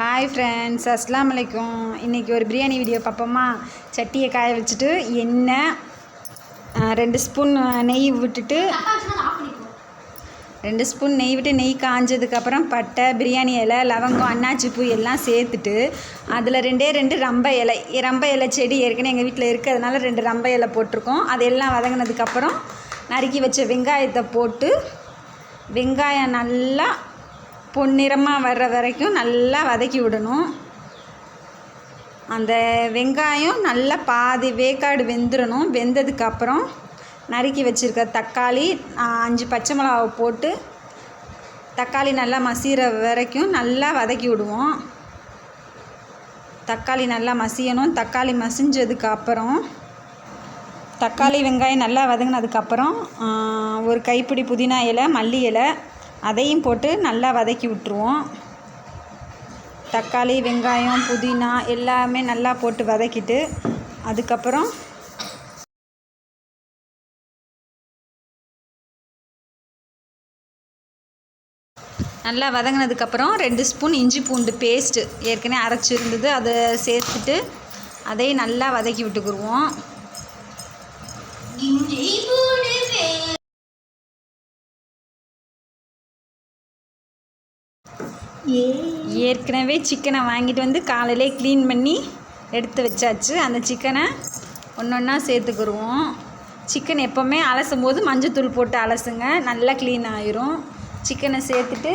Hi friends அஸ்லாம் வலைக்கும் இன்றைக்கி ஒரு பிரியாணி வீடியோ பார்ப்போமா? சட்டியை காய வச்சுட்டு எண்ணெய் ரெண்டு ஸ்பூன் நெய் விட்டுட்டு ரெண்டு ஸ்பூன் நெய் விட்டு நெய் காஞ்சதுக்கப்புறம் பட்டை பிரியாணி இலை லவங்கம் அன்னாச்சி பூ எல்லாம் சேர்த்துட்டு அதில் ரெண்டே ரெண்டு ரம்ப இலை. ரம்ப இலை செடி ஏற்கனவே எங்கள் வீட்டில் இருக்கிறதுனால ரெண்டு ரம்ப இலை போட்டிருக்கோம். அதெல்லாம் வதங்கினதுக்கப்புறம் நறுக்கி வச்ச வெங்காயத்தை போட்டு வெங்காயம் நல்லா பொன்னிறமாக வர்ற வரைக்கும் நல்லா வதக்கி விடணும். அந்த வெங்காயம் நல்லா பாதி வேக்காடு வெந்துடணும் வெந்ததுக்கப்புறம் நறுக்கி வச்சுருக்க தக்காளி அஞ்சு பச்சை மிளகாவை போட்டு தக்காளி நல்லா மசிகிற வரைக்கும் நல்லா வதக்கி விடுவோம். தக்காளி நல்லா மசியணும். தக்காளி மசிஞ்சதுக்கு அப்புறம் தக்காளி வெங்காயம் நல்லா வதங்கினதுக்கப்புறம் ஒரு கைப்பிடி புதினா இலை மல்லி இலை அதையும் போட்டு நல்லா வதக்கி விட்டுருவோம். தக்காளி வெங்காயம் புதினா எல்லாமே நல்லா போட்டு வதக்கிட்டு அதுக்கப்புறம் நல்லா வதங்கினதுக்கப்புறம் ரெண்டு ஸ்பூன் இஞ்சி பூண்டு பேஸ்ட்டு ஏற்கனவே அரைச்சி இருந்தது அதை சேர்த்துட்டு அதையும் நல்லா வதக்கி விட்டுக்குருவோம். ஏற்கனவே சிக்கனை வாங்கிட்டு வந்து காலையிலே க்ளீன் பண்ணி எடுத்து வச்சாச்சு. அந்த சிக்கனை ஒன்று ஒன்றா சேர்த்துக்குருவோம். சிக்கன் எப்போவுமே அலசும் போது மஞ்சத்தூள் போட்டு அலசுங்க. நல்லா க்ளீன் ஆயிரும். சிக்கனை சேர்த்துட்டு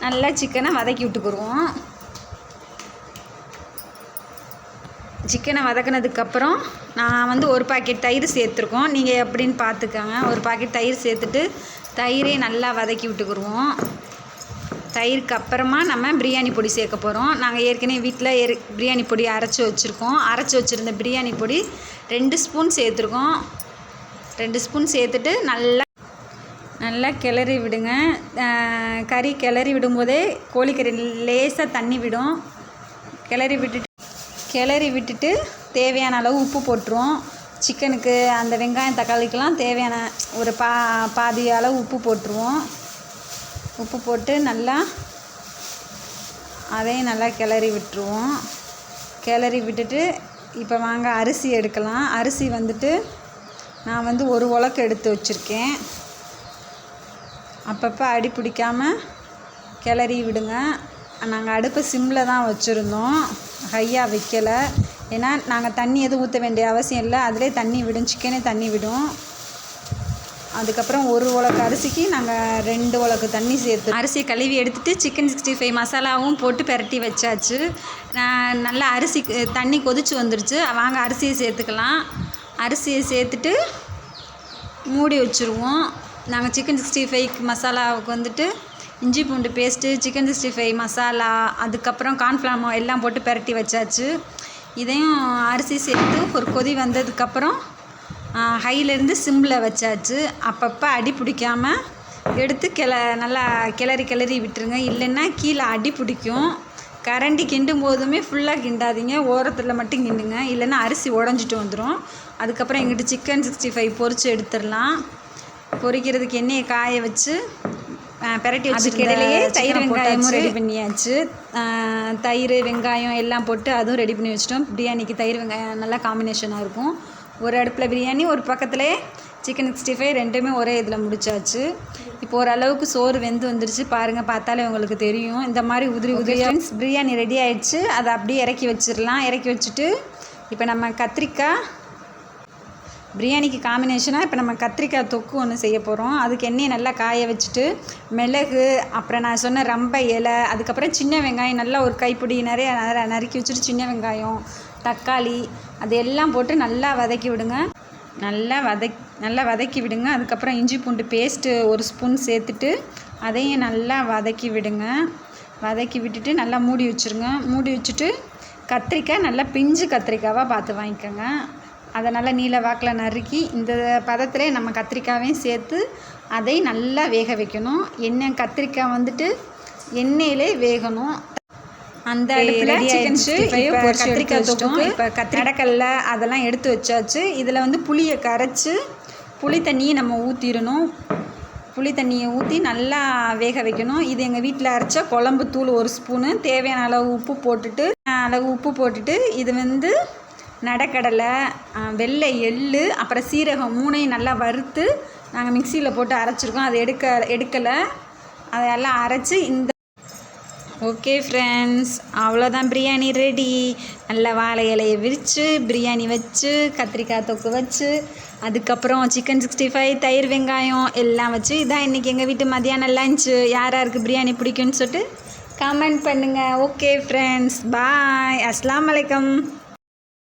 நல்லா சிக்கனை வதக்கி விட்டுக்குருவோம். சிக்கனை வதக்குனதுக்கப்புறம் நான் வந்து ஒரு பாக்கெட் தயிர் சேர்த்துருக்கோம். நீங்கள் எப்படின்னு பார்த்துக்கோங்க. ஒரு பாக்கெட் தயிர் சேர்த்துட்டு தயிரை நல்லா வதக்கி விட்டுக்குருவோம். தயிருக்கு அப்புறமா நம்ம பிரியாணி பொடி சேர்க்க போகிறோம் நாங்கள் ஏற்கனவே வீட்டில் ஏற் பிரியாணி பொடி அரைச்சி வச்சுருக்கோம். அரைச்சி வச்சுருந்த பிரியாணி பொடி ரெண்டு ஸ்பூன் சேர்த்துருக்கோம். ரெண்டு ஸ்பூன் சேர்த்துட்டு நல்லா நல்லா கிளறி விடுங்க. கறி கிளறி விடும்போதே கோழிக்கறி லேசாக தண்ணி விடும். கிளறி விட்டுட்டு கிளறி விட்டுட்டு தேவையான அளவு உப்பு போட்டுருவோம். சிக்கனுக்கு அந்த வெங்காயம் தக்காளிக்கெலாம் தேவையான ஒரு பா பாதி அளவு உப்பு போட்டுருவோம். உப்பு போட்டு நல்லா அதையும் நல்லா கிளறி விட்டுருவோம். கிளறி விட்டுட்டு இப்போ வாங்க அரிசி எடுக்கலாம். அரிசி வந்துட்டு நான் வந்து ஒரு உலக்கு எடுத்து வச்சுருக்கேன். அப்பப்போ அடி பிடிக்காமல் கிளறி விடுங்க. நாங்கள் அடுப்பை சிம்மில் தான் வச்சுருந்தோம். ஹையாக வைக்கலை. ஏன்னா நாங்கள் தண்ணி எதுவும் ஊற்ற வேண்டிய அவசியம் இல்லை. அதிலே தண்ணி விடும். சிக்கனே தண்ணி விடும். அதுக்கப்புறம் ஒரு உலக்கு அரிசிக்கு நாங்கள் ரெண்டு உலக்கு தண்ணி சேர்த்து அரிசியை கழுவி எடுத்துட்டு சிக்கன் சிக்ஸ்டி ஃபைவ் மசாலாவும் போட்டு பெரட்டி வச்சாச்சு. நான் நல்லா அரிசி தண்ணி கொதிச்சு வந்துருச்சு. வாங்க அரிசியை சேர்த்துக்கலாம். அரிசியை சேர்த்துட்டு மூடி வச்சுருவோம். நாங்கள் சிக்கன் சிக்ஸ்டி ஃபைவ் மசாலாவுக்கு வந்துட்டு இஞ்சி பூண்டு paste chicken sixty five masala அதுக்கப்புறம் கார்ன்ஃப்ளாமோ எல்லாம் போட்டு பெரட்டி வச்சாச்சு. இதையும் அரிசி சேர்த்து ஒரு கொதி வந்ததுக்கப்புறம் ஹையிலேருந்து சிம்மில் வச்சாச்சு. அப்பப்போ அடி பிடிக்காம எடுத்து கிள நல்லா கிளறி கிளறி விட்டுருங்க. இல்லைன்னா கீழே அடி பிடிக்கும். கரண்டி கிண்டும் போதுமே ஃபுல்லாக கிண்டாதீங்க. ஓரத்தில் மட்டும் கிண்டுங்க. இல்லைன்னா அரிசி உடஞ்சிட்டு வந்துடும் அதுக்கப்புறம் எங்கிட்ட சிக்கன் சிக்ஸ்டி ஃபைவ் பொரித்து எடுத்துடலாம். பொரிக்கிறதுக்கு எண்ணெயை காய வச்சு பிரட்டி வச்சுக்கிடையிலேயே தயிர் வெங்காயமும் ரெடி பண்ணியாச்சு. தயிர் வெங்காயம் எல்லாம் போட்டு அதுவும் ரெடி பண்ணி வச்சிட்டோம். பிரியாணிக்கு தயிர் வெங்காயம் நல்லா காம்பினேஷனாக இருக்கும். ஒரு அடுப்பில் பிரியாணி ஒரு பக்கத்துலேயே சிக்கன் சிக்ஸ்டி ஃபைவ் ரெண்டுமே ஒரே இதில் முடிச்சாச்சு. இப்போ ஓரளவுக்கு சோறு வெந்து வந்துருச்சு. பாருங்கள் பார்த்தாலே உங்களுக்கு தெரியும். இந்த மாதிரி உதிரி உதிரியாக பிரியாணி ரெடி ஆயிடுச்சு. அதை அப்படியே இறக்கி வச்சிடலாம். இறக்கி வச்சுட்டு இப்போ நம்ம கத்திரிக்காய் பிரியாணிக்கு காம்பினேஷனாக இப்போ நம்ம கத்திரிக்காய் தொக்கு ஒன்று செய்ய போகிறோம் அதுக்கு எண்ணெயை நல்லா காய வச்சுட்டு மிளகு அப்புறம் நான் சொன்ன ரம்ப இலை அதுக்கப்புறம் சின்ன வெங்காயம் நல்லா ஒரு கைப்பிடி நிறைய நற- நறுக்கி வச்சுட்டு சின்ன வெங்காயம் தக்காளி அது எல்லாம் போட்டு நல்லா வதக்கி விடுங்க. நல்லா வதக் நல்லா வதக்கி விடுங்க. அதுக்கப்புறம் இஞ்சி பூண்டு பேஸ்ட்டு ஒரு ஸ்பூன் சேர்த்துட்டு அதையும் நல்லா வதக்கி விடுங்க. வதக்கி விட்டுட்டு நல்லா மூடி வச்சுருங்க. மூடி வச்சுட்டு கத்திரிக்காய் நல்லா பிஞ்சு கத்திரிக்காவாக பார்த்து வாங்கிக்கோங்க. அதை நல்லா நீல வாக்கில் நறுக்கி இந்த பதத்திலே நம்ம கத்திரிக்காவையும் சேர்த்து அதை நல்லா வேக வைக்கணும். எண்ணெய் கத்திரிக்காய் வந்துட்டு எண்ணெயிலே வேகணும். அந்த அடுப்பில் சிக்கன் இப்போ கத்திரிக்காய் தொக்கு இப்போ கத்திரிக்கல்ல அதெல்லாம் எடுத்து வச்சாச்சு. இதில் வந்து புளியை கரைச்சி புளி தண்ணியை நம்ம ஊற்றிடணும் புளி தண்ணியை ஊற்றி நல்லா வேக வைக்கணும். இது எங்கள் வீட்டில் அரைச்ச குழம்பு தூள் ஒரு ஸ்பூனு. தேவையான அளவு உப்பு போட்டுட்டு அளவு உப்பு போட்டுட்டு இது வந்து நடக்கடலை வெள்ளை எள்ளு அப்புறம் சீரகம் மூணையும் நல்லா வறுத்து நாங்கள் மிக்சியில் போட்டு அரைச்சிருக்கோம். அதை எடுக்க எடுக்கலை. அதெல்லாம் அரைச்சி இந்த ஓகே ஃப்ரெண்ட்ஸ் அவ்வளோதான் பிரியாணி ரெடி நல்லா வாழை இலையை விரித்து பிரியாணி வச்சு கத்திரிக்காய் தொக்கு வச்சு அதுக்கப்புறம் சிக்கன் சிக்ஸ்டி ஃபைவ் தயிர் வெங்காயம் எல்லாம் வச்சு இதான் இன்றைக்கி எங்கள் வீட்டு மதியானம் லஞ்சு யார் யாருக்கு பிரியாணி பிடிக்கும்னு சொல்லிட்டு கமெண்ட் பண்ணுங்கள் ஓகே ஃப்ரெண்ட்ஸ் பாய் அஸ்லாம் வலைக்கம்